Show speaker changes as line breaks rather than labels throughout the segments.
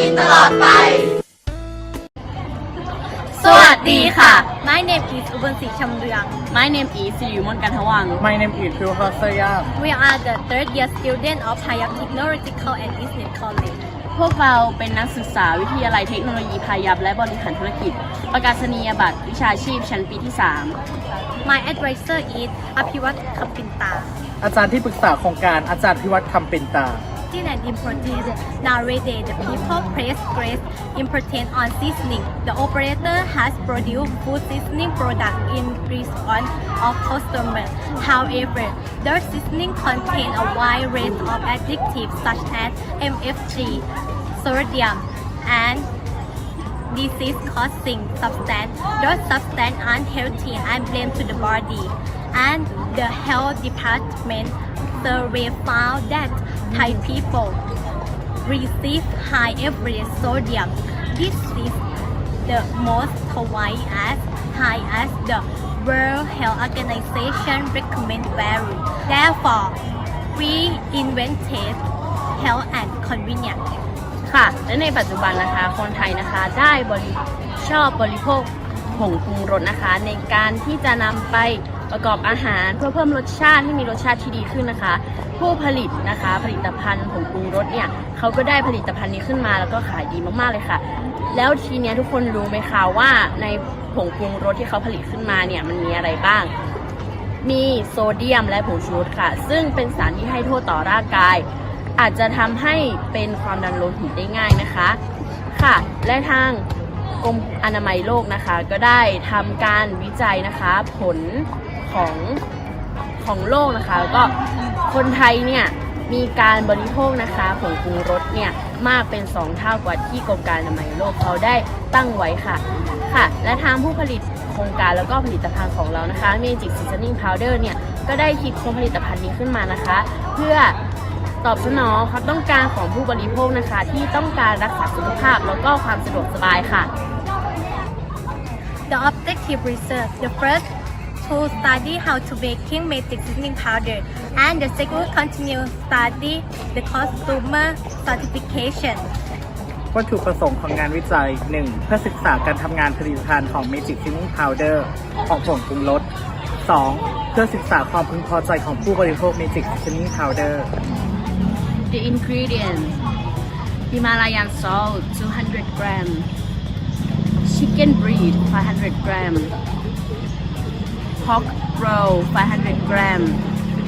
กินตลอดไป
สวัสดีค่ะ
My name is อุบลศรีชำเรือง
My name is สิริมนกันทวัง
My name is Phil h o s e y a
We are the third year student of Hayab Technological and Business College
พวกเราเป็นนักศึกษาวิทยาลัยเทคโนโลยีพายัพและบริหารธุรกิจ ประกาศนียบัตรวิชาชีพชั้นปีที่
My advisor is อภิวัตคำปินตา
อาจารย์ที่ปรึกษาโครงการอาจารย์พิวัตรคำเป็นตา
Still and nowadays the people place great importance on seasoning. The operator has produced food seasoning product in response of customers. However, their seasoning contain a wide range of additives such as MFG, sodium, and disease-causing substance. Those substances are unhealthy and blame to the body. And the health department survey found that Thai people receive high average sodium. This is the most twice as high as the World Health Organization recommend value. Therefore, we invented health and convenience.
ค่ะ และในปัจจุบันนะคะ คนไทยนะคะได้บริชอบบริโภคผงปรุงรสนะคะ ในการที่จะนำไป ประกอบอาหารเพื่อเพิ่มรสชาติให้มีรสชาติที่ดีขึ้นนะคะ ผู้ผลิตนะคะผลิตภัณฑ์ผงปรุงรสเนี่ยเขาก็ได้ผลิตภัณฑ์นี้ขึ้นมาแล้วก็ขายดีมากๆเลยค่ะ แล้วทีเนี้ยทุกคนรู้ไหมคะว่าในผงปรุงรสที่เขาผลิตขึ้นมาเนี่ยมันมีอะไรบ้าง มีโซเดียมและผงชูรสค่ะ ซึ่งเป็นสารที่ให้โทษต่อร่างกาย อาจจะทำให้เป็นความดันโลหิตได้ง่ายนะคะค่ะ และทาง กรมอนามัยโลกนะคะ ก็ได้ทำการวิจัยนะคะผลของของโลกนะคะแล้วก็คนไทยเนี่ยมีการบริโภคนะคะผงปรุงรสเนี่ยมากเป็น 2 เท่ากว่าที่กรมการอนามัยโลกเขาได้ตั้งไว้ค่ะค่ะ และทางผู้ผลิตโครงการแล้วก็ผลิตภัณฑ์ของเรานะคะ Magic Seasoning Powder เนี่ยก็ได้คิดค้นผลิตภัณฑ์นี้ขึ้นมานะคะ เพื่อ ตอบสนองความต้องการของผู้บริโภคนะคะ ที่ต้องการรักษาสุขภาพแล้วก็ความสะดวกสบายค่ะ
The objective research, the first to study how to making magic seasoning powder, and the second continue study the consumer certification.
วัตถุประสงค์ของงานวิจัย 1. เพื่อศึกษาการทำงานผลิตภัณฑ์ของ Magic Seasoning Powder ของผงปรุงรส 2. เพื่อศึกษาความพึงพอใจของผู้บริโภค Magic Seasoning Powder
The ingredients Himalayan salt 200 gram Chicken breed 500 gram Pork roll 500 gram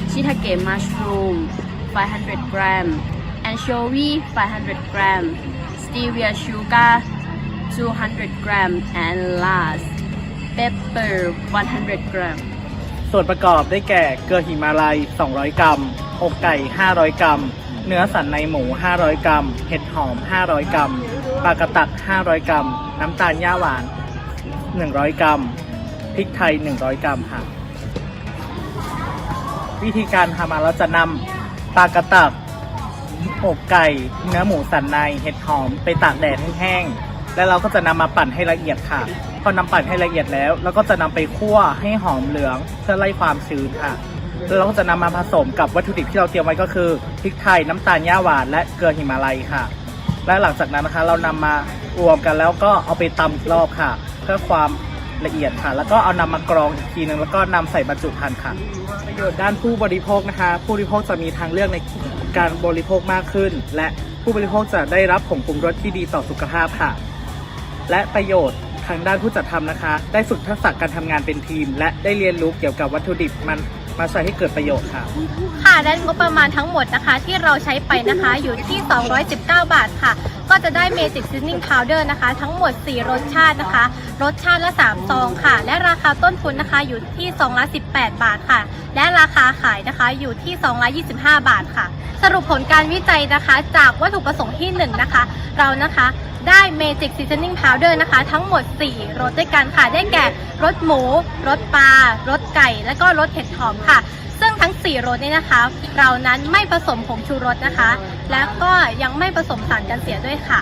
Shiitake mushroom 500 gram Anchovy 500 gram Stevia sugar 200 gram and last pepper 100 gram
ส่วนประกอบได้แก่เกลือหิมาลัย 200 กรัมอกไก่ 500 กรัม เนื้อสันในหมู 500 กรัม เห็ดหอม 500 กรัม ปลากระตัก 500 กรัม น้ำตาลย่าหวาน 100 กรัม พริกไทย 100 กรัมค่ะ วิธีการทำมาเราจะนำปลากระตักอกไก่ เนื้อหมูสันใน เห็ดหอม ไปตากแดดให้แห้ง แล้วเราก็จะนำมาปั่นให้ละเอียดค่ะ พอนำปั่นให้ละเอียดแล้ว เราก็จะนำไปคั่วให้หอมเหลืองเพื่อไล่ความชื้นค่ะ เราก็จะนำมาผสมกับวัตถุดิบที่เราเตรียมไว้ก็คือพริกไทยน้ำตาลย่าหวานและเกลือหิมาลัยค่ะ และหลังจากนั้นนะคะเรานำมารวมกันแล้วก็เอาไปตำอีกรอบค่ะ เพื่อความละเอียดค่ะ แล้วก็เอานำมากรองอีกทีนึงแล้วก็นำใส่บรรจุภัณฑ์ค่ะ ประโยชน์ด้านผู้บริโภคนะคะ ผู้บริโภคจะมีทางเลือกในการบริโภคมากขึ้น และผู้บริโภคจะได้รับผงปรุงรสที่ดีต่อสุขภาพค่ะ และประโยชน์ทางด้านผู้จัดทำนะคะ ได้ฝึกทักษะการทำงานเป็นทีม และได้เรียนรู้เกี่ยวกับวัตถุดิบมัน มาใช้ให้เกิดประโยชน์ค่ะ
ค่ะและงบประมาณทั้งหมดนะคะ ที่เราใช้ไปนะคะอยู่ที่ 219 บาทค่ะ ก็จะได้ Magic Seasoning Powder นะคะ ทั้งหมด 4 รสชาตินะคะ รสชาติละ 3 ซองค่ะ และราคาต้นทุนนะคะอยู่ที่ซองละ 18 บาทค่ะ และราคาขายนะคะอยู่ที่ซองละ 25 บาทค่ะ สรุปผลการวิจัยนะคะ จากวัตถุประสงค์ที่ 1 นะคะ เรานะคะได้ Magic Seasoning Powder นะคะ ทั้งหมด 4 รสด้วยกันค่ะ ได้แก่รสหมู รสปลา รสไก่ และก็รสเห็ดหอมค่ะค่ะ ซึ่งทั้ง 4 รสนี่นะคะ เรานั้นไม่ผสมผงชูรสนะคะ แล้วก็ยังไม่ผสมสารกันเสียด้วยค่ะ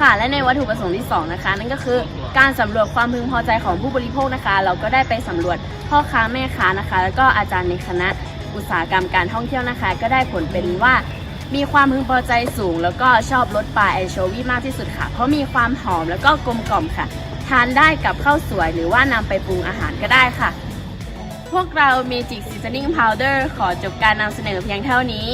ค่ะ และในวัตถุประสงค์ที่ 2 นะคะ นั่นก็คือการสำรวจความพึงพอใจของผู้บริโภคนะคะ เราก็ได้ไปสำรวจพ่อค้าแม่ค้านะคะ แล้วก็อาจารย์ในคณะอุตสาหกรรมการท่องเที่ยวนะคะ ก็ได้ผลเป็นว่ามีความพึงพอใจสูง แล้วก็ชอบรสปลาแอนโชวีมากที่สุดค่ะ เพราะมีความหอมแล้วก็กลมกล่อมค่ะ ทานได้กับข้าวสวยหรือว่านำไปปรุงอาหารก็ได้ค่ะ พวกเรา Magic Seasoning Powder ขอจบการนำเสนอเพียงเท่านี้